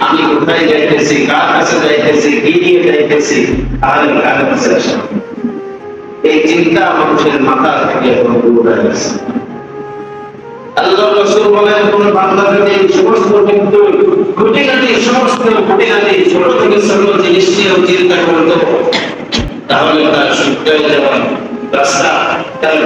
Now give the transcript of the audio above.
আমি কোথায় যাইতেছি কার কাছে যাইতেছি কি নিয়ে যাইতেছি আর কার কাছে এই চিন্তা মানুষের মাথা থেকে এখন দূর হয়ে গেছে। আল্লাহ চিন্তা তাহলে তার রাস্তা, তার